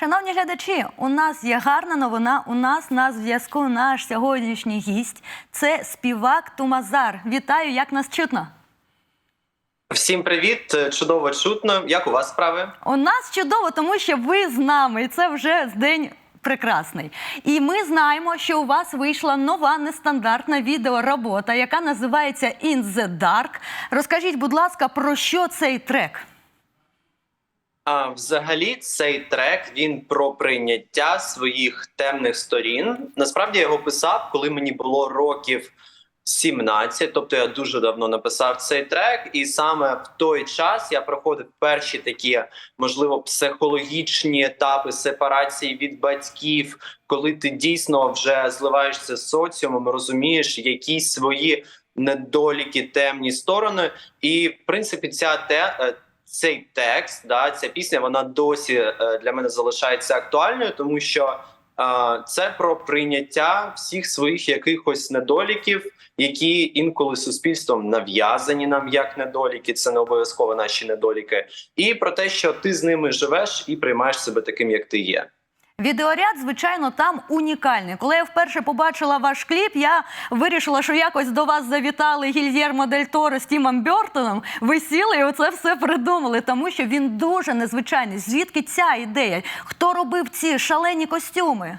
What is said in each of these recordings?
Шановні глядачі, у нас є гарна новина. У нас на зв'язку наш сьогоднішній гість. Це співак Тумазар. Вітаю, як нас чутно. Всім привіт, Е, чудово чутно. Як у вас справи? У нас чудово, тому що ви з нами, і це вже день прекрасний. І ми знаємо, що у вас вийшла нова нестандартна відеоробота, яка називається «In the Dark». Розкажіть, будь ласка, про що цей трек? А взагалі, цей трек він про прийняття своїх темних сторін. Насправді я його писав, коли мені було років 17, тобто я дуже давно написав цей трек, і саме в той час я проходив перші такі, можливо, психологічні етапи сепарації від батьків, коли ти дійсно вже зливаєшся з соціумом, розумієш якісь свої недоліки, темні сторони. І в принципі, ця те. Цей текст, да, ця пісня, вона досі е, для мене залишається актуальною, тому що е, це про прийняття всіх своїх якихось недоліків, які інколи суспільством нав'язані нам як недоліки. Це не обов'язково наші недоліки, і про те, що ти з ними живеш і приймаєш себе таким, як ти є. Відеоряд, звичайно, там унікальний. Коли я вперше побачила ваш кліп, я вирішила, що якось до вас завітали Гільєрмо Дель Торо з Тімом Бьортоном. Ви сіли і оце все придумали, тому що він дуже незвичайний. Звідки ця ідея? Хто робив ці шалені костюми?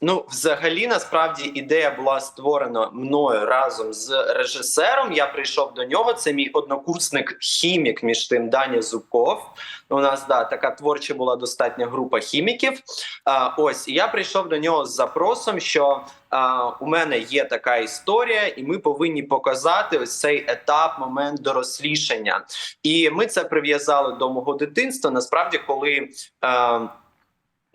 Ну, взагалі, насправді, ідея була створена мною разом з режисером. Я прийшов до нього. Це мій однокурсник хімік між тим Даня Зубков. У нас да така творча була достатня група хіміків. А, ось і я прийшов до нього з запросом, що а, у мене є така історія, і ми повинні показати ось цей етап, момент дорослішання. І ми це прив'язали до мого дитинства. Насправді, коли. А,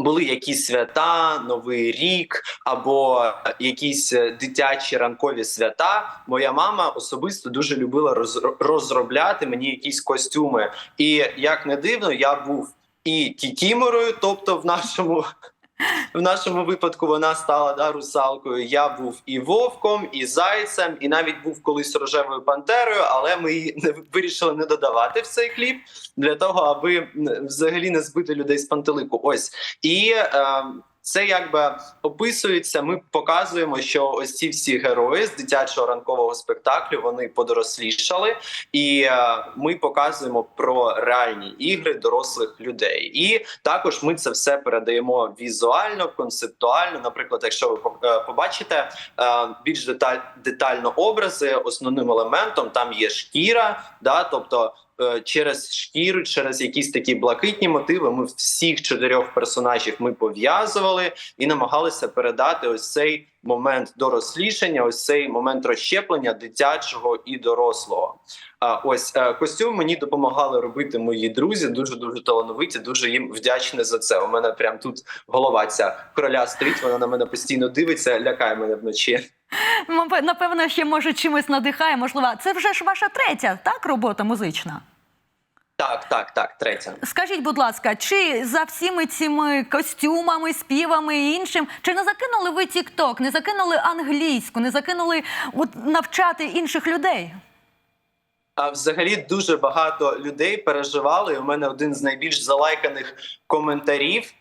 були якісь свята, Новий рік або якісь е, дитячі ранкові свята. Моя мама особисто дуже любила роз- розробляти мені якісь костюми. І як не дивно, я був і кікіморою, тобто в нашому. В нашому випадку вона стала да, русалкою. Я був і вовком, і зайцем, і навіть був колись рожевою пантерою, але ми її вирішили не додавати в цей кліп для того, аби взагалі не збити людей з пантелику. Ось і е, це якби описується. Ми показуємо, що ось ці всі герої з дитячого ранкового спектаклю вони подорослішали, і е, ми показуємо про реальні ігри дорослих людей. І також ми це все передаємо візуально, концептуально. Наприклад, якщо ви е, побачите е, більш деталь, детально образи, основним елементом там є шкіра, да, тобто. Е, Через шкіру, через якісь такі блакитні мотиви, ми всіх чотирьох персонажів ми пов'язували і намагалися передати ось цей момент дорослішання, ось цей момент розщеплення дитячого і дорослого. А ось е, костюм мені допомагали робити мої друзі. Дуже дуже талановиті. Дуже їм вдячний за це. У мене прям тут голова ця короля стоїть. Вона на мене постійно дивиться, лякає мене вночі. Напевно, ще може чимось надихає. Можливо, це вже ж ваша третя так робота музична. Так, так, так, третя. Скажіть, будь ласка, чи за всіми цими костюмами, співами і іншим, чи не закинули ви Тік-Ток, не закинули англійську, не закинули от, навчати інших людей? А взагалі дуже багато людей переживали. У мене один з найбільш залайканих коментарів.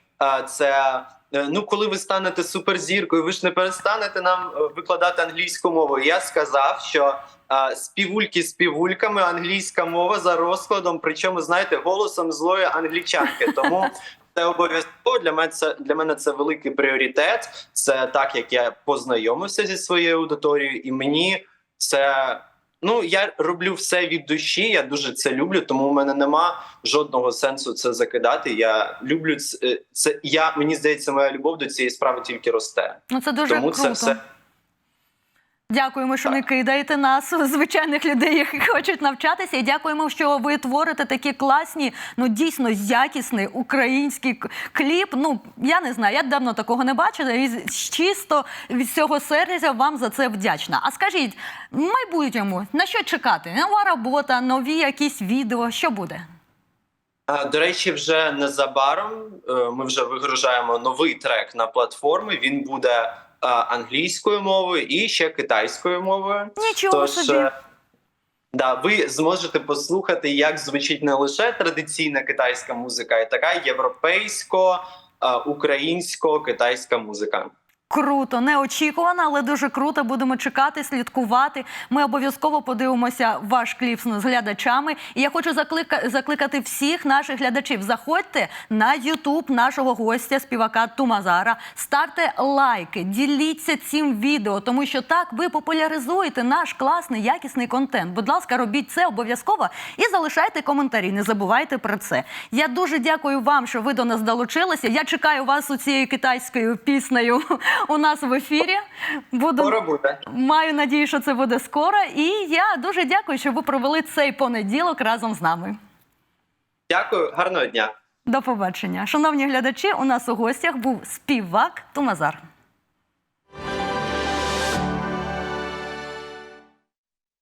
Це ну, коли ви станете суперзіркою, ви ж не перестанете нам е, викладати англійську мову. Я сказав, що а, співульки співульками англійська мова за розкладом, причому знаєте, голосом злої англічанки. Тому це обов'язково для мене це для мене це великий пріоритет. Це так як я познайомився зі своєю аудиторією, і мені це. Ну, я роблю все від душі. Я дуже це люблю, тому в мене нема жодного сенсу це закидати. Я люблю це. це я мені здається, моя любов до цієї справи тільки росте. Ну це дуже тому круто. це все. Дякуємо, що не кидаєте нас, звичайних людей, які хочуть навчатися. І дякуємо, що ви творите такі класні, ну дійсно якісний український кліп. Ну я не знаю, я давно такого не бачила. І чисто від всього серця вам за це вдячна. А скажіть, в майбутньому на що чекати? Нова робота, нові якісь відео. Що буде? До речі, вже незабаром е, ми вже вигружаємо новий трек на платформи. Він буде англійською мовою і ще китайською мовою. Нічого Тож собі. е, Да, ви зможете послухати, як звучить не лише традиційна китайська музика, а й така європейсько, е, музика. Круто, неочікувано, але дуже круто. Будемо чекати, слідкувати. Ми обов'язково подивимося ваш кліп з глядачами. І я хочу заклика... закликати всіх наших глядачів. Заходьте на Ютуб нашого гостя, співака Тумазара. Ставте лайки, діліться цим відео, тому що так ви популяризуєте наш класний якісний контент. Будь ласка, робіть це обов'язково і залишайте коментарі. Не забувайте про це. Я дуже дякую вам, що ви до нас долучилися. Я чекаю вас у цією китайською піснею у нас в ефірі. Буду Скоро буде. маю надію, що це буде скоро. І я дуже дякую, що ви провели цей понеділок разом з нами. Дякую, гарного дня. До побачення. Шановні глядачі, у нас у гостях був співак Тумазар.